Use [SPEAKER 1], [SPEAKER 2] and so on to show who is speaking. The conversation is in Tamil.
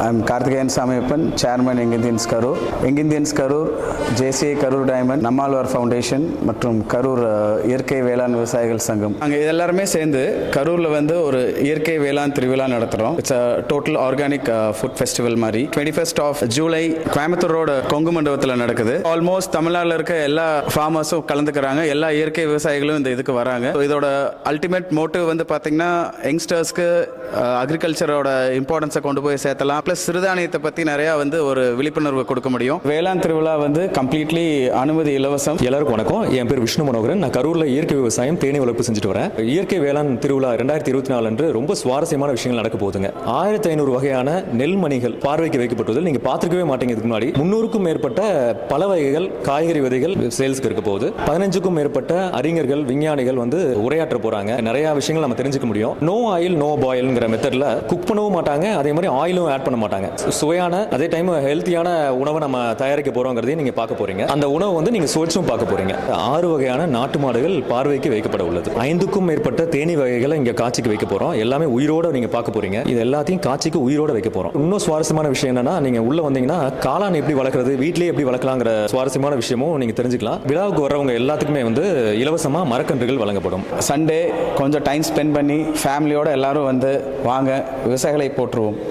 [SPEAKER 1] I'm Karthikeyan Samiappan chairman young Indians Karur young Indians Indians Karur JCA Karur diamond Nammalvar foundation மற்றும் கரூர் uh, இயற்கை வேளாண் விவசாயிகள் சங்கம். நாங்கள் எல்லாருமே சேர்ந்து கரூரில் வந்து ஒரு இயற்கை வேளாண் திருவிழா நடத்துகிறோம் it's a total organic food festival மாதிரி. டுவெண்ட்டி ஃபர்ஸ்ட் ஆஃப் ஜூலை கோயம்புத்தூரோட கொங்கு மண்டபத்தில் நடக்குது. ஆல்மோஸ்ட் தமிழ்நாட்டில் இருக்க எல்லா ஃபார்மர்ஸும் கலந்துக்கிறாங்க. எல்லா இயற்கை விவசாயிகளும் இந்த இதுக்கு வராங்க. இதோட அல்டிமேட் மோட்டிவ் வந்து பார்த்தீங்கன்னா யங்ஸ்டர்ஸ்க்கு அக்ரிகல்ச்சரோட இம்பார்ட்டன்ஸை கொண்டு போய் சேர்த்தலாம். ப்ளஸ் சிறுதானியத்தை பற்றி நிறையா வந்து ஒரு விழிப்புணர்வு கொடுக்க முடியும். வேளாண் திருவிழா வந்து கம்ப்ளீட்லி அனுமதி இலவசம்.
[SPEAKER 2] எல்லாருக்கும் வணக்கம். என் பேர் விஷ்ணு மனோகரன். நான் கரூரில் இயற்கை விவசாயம் தேனி வளர்ப்பு செஞ்சுட்டு வரேன். இயற்கை வேளாண் திருவிழா ரெண்டாயிரத்தி இருபத்தி நாலு அன்று ரொம்ப சுவாரஸ்யமான விஷயங்கள் நடக்க போகுதுங்க. ஆயிரத்தி ஐநூறு வகையான நெல்மணிகள் பார்வைக்கு வைக்கப்பட்டுள்ளது. நீங்கள் பார்த்துருக்கவே மாட்டீங்க இதுக்கு முன்னாடி. முன்னூறுக்கும் மேற்பட்ட பல வகைகள் காய்கறி விதைகள் சேல்ஸ்க்கு இருக்க போகுது. பதினஞ்சுக்கும் மேற்பட்ட அறிஞர்கள் விஞ்ஞானிகள் வந்து உரையாற்ற போறாங்க. நிறைய விஷயங்கள் நம்ம தெரிஞ்சுக்க முடியும். நோ ஆயில் நோ பாயில்ங்கிற மெத்தட்ல குக் பண்ணவும் மாட்டாங்க. அதே மாதிரி ஆயிலும் ஆட் பண்ண மாட்டாங்க சுவையான அதே டைம் ஹெல்த்தியான உணவை நம்ம தயாரிக்க போறோங்கிறதையும் நீங்க பார்க்க போறீங்க. அந்த உணவு வந்து நீங்க சுவைச்சும் பார்க்க போறீங்க. ஆறு வகையான நாட்டு மாடுகள் பார்வைக்கு வைக்கப்பட உள்ளது. ஐந்துக்கும் மேற்பட்ட தேனி வகைகளை இங்க காட்சிக்கு வைக்க போறோம். எல்லாமே உயிரோட நீங்க பார்க்க போறீங்க. இது எல்லாத்தையும் காட்சிக்கு உயிரோட வைக்க போறோம். இன்னும் சுவாரஸ்யமான விஷயம் என்னன்னா நீங்க உள்ள வந்தீங்கன்னா காளான் எப்படி வளர்க்குறது வீட்லயே எப்படி வளர்க்கலாங்கிற சுவாரஸ்யமான விஷயமும் நீங்க தெரிஞ்சுக்கலாம். விழாவுக்கு வர்றவங்க எல்லாத்துக்குமே வந்து இலவசமா மரக்கன்றுகள் வழங்கப்படும்.
[SPEAKER 1] சண்டே கொஞ்சம் டைம் ஸ்பெண்ட் பண்ணி ஃபேமிலியோட எல்லாரும் வந்து வாங்க விவசாயிகளை போற்றுவோம்.